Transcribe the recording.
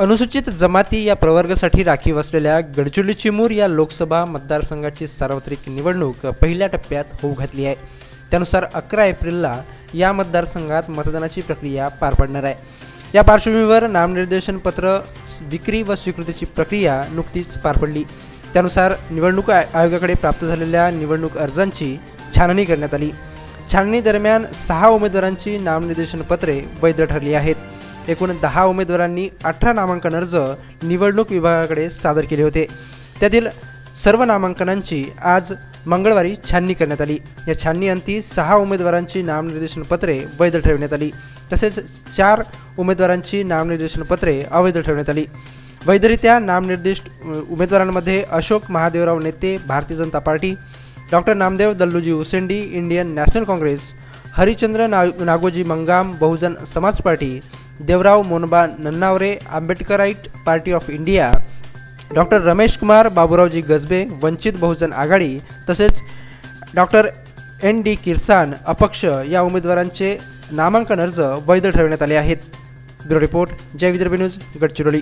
अनुसूचित जमाती या प्रवर्गासाठी राखीव असलेल्या गडचिरोली चिमूर या लोकसभा मतदारसंघाची सार्वत्रिक निवडणूक पहिल्या टप्प्यात होऊ घातली आहे. त्यानुसार अकरा एप्रिलला या मतदारसंघात मतदानाची प्रक्रिया पार पडणार आहे. या पार्श्वभूमीवर नामनिर्देशन पत्र विक्री व स्वीकृतीची प्रक्रिया नुकतीच पार पडली. त्यानुसार निवडणूक आयोगाकडे प्राप्त झालेल्या निवडणूक अर्जांची छाननी करण्यात आली. छाननी दरम्यान सहा उमेदवारांची नामनिर्देशन पत्रे वैध ठरली आहेत. एकूण दहा उमेदवारांनी अठरा नामांकन अर्ज निवडणूक विभागाकडे सादर केले होते. त्यातील सर्व नामांकनांची आज मंगळवारी छाननी करण्यात आली. या छाननीअंती सहा उमेदवारांची नामनिर्देशन पत्रे वैध ठेवण्यात आली. तसेच चार उमेदवारांची नामनिर्देशन पत्रे अवैध ठेवण्यात आली. वैधरित्या नामनिर्दिष्ट उमेदवारांमध्ये अशोक महादेवराव नेते Bharatiya Janata party doctor Namdev Dalluji Usendi Indian National Congress Harichandra ना Nagoji Mangam Bahujan Samaj party Devrao Monba Nannaware Ambedkarite party of India doctor Ramesh Kumar Baburaoji Gajbe Vanchit Bahujan Aghadi तसेच doctor N D Kirsan अपक्ष या उमेदवारांचे नामांकन अर्ज वैध ठरवण्यात आले आहेत. Bureau report Jai Vidarbha news Gadchiroli.